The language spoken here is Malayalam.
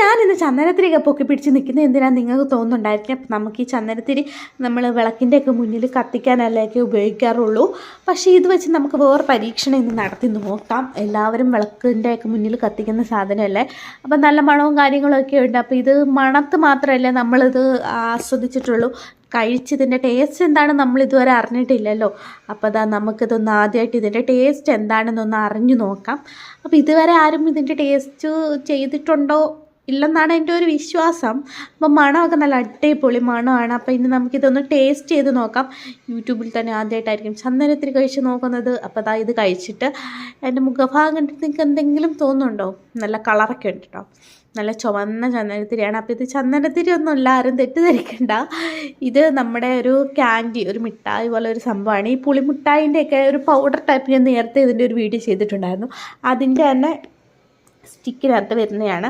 ഞാൻ ഇന്ന് ചന്ദനത്തിരിയൊക്കെ പൊക്കി പിടിച്ച് നിൽക്കുന്നത് എന്തിനാണ് നിങ്ങൾക്ക് തോന്നുന്നുണ്ടായിരിക്കും. അപ്പം നമുക്ക് ഈ ചന്ദനത്തിരി നമ്മൾ വിളക്കിന്റെയൊക്കെ മുന്നിൽ കത്തിക്കാനല്ലേക്ക് ഉപയോഗിക്കാറുള്ളൂ. പക്ഷേ ഇത് വെച്ച് നമുക്ക് വേറെ പരീക്ഷണം ഇന്ന് നടത്തി നോക്കാം. എല്ലാവരും വിളക്കിന്റെയൊക്കെ മുന്നിൽ കത്തിക്കുന്ന സാധനമല്ലേ? അപ്പം നല്ല മണവും കാര്യങ്ങളൊക്കെ ഉണ്ട്. അപ്പോൾ ഇത് മണത്ത് മാത്രമല്ല നമ്മളിത് ആസ്വദിച്ചിട്ടുള്ളൂ. കഴിച്ചതിന്റെ ടേസ്റ്റ് എന്താണ് നമ്മൾ ഇതുവരെ അറിഞ്ഞിട്ടില്ലല്ലോ. അപ്പോൾ അതാ നമുക്കിതൊന്ന് ആദ്യമായിട്ട് ഇതിന്റെ ടേസ്റ്റ് എന്താണെന്നൊന്ന് അറിഞ്ഞു നോക്കാം. അപ്പോൾ ഇതുവരെ ആരും ഇതിന്റെ ടേസ്റ്റ് ചെയ്തിട്ടുണ്ടോ? ഇല്ലെന്നാണ് എന്റെ ഒരു വിശ്വാസം. അപ്പം മണമൊക്കെ നല്ല അടിപൊളി മണമാണ്. അപ്പോൾ ഇന്ന് നമുക്കിതൊന്ന് ടേസ്റ്റ് ചെയ്ത് നോക്കാം. യൂട്യൂബിൽ തന്നെ ആദ്യമായിട്ടായിരിക്കും ചന്ദനത്തിൽ കഴിച്ച് നോക്കുന്നത്. അപ്പോൾ അതാ ഇത് കഴിച്ചിട്ട് എന്റെ മുഖഭാഗം കണ്ടിട്ട് നിങ്ങൾക്ക് എന്തെങ്കിലും തോന്നുന്നുണ്ടോ? നല്ല കളറൊക്കെ ഉണ്ട് കേട്ടോ നല്ല ചുവന്ന ചന്ദനത്തിരിയാണ്. അപ്പോൾ ഇത് ചന്ദനത്തിരി ഒന്നുമല്ല ആരും തെറ്റിദ്ധരിക്കണ്ട. ഇത് നമ്മുടെ ഒരു ക്യാൻഡി ഒരു മിഠായി പോലെ ഒരു സംഭവമാണ്. ഈ പുളിമിഠായിന്റെയൊക്കെ ഒരു പൗഡർ ടൈപ്പ് ഞാൻ നേരത്തെ ഇതിന്റെ ഒരു വീഡിയോ ചെയ്തിട്ടുണ്ടായിരുന്നു. അതിന്റെ തന്നെ സ്റ്റിക്കിനകത്ത് വരുന്നതാണ്.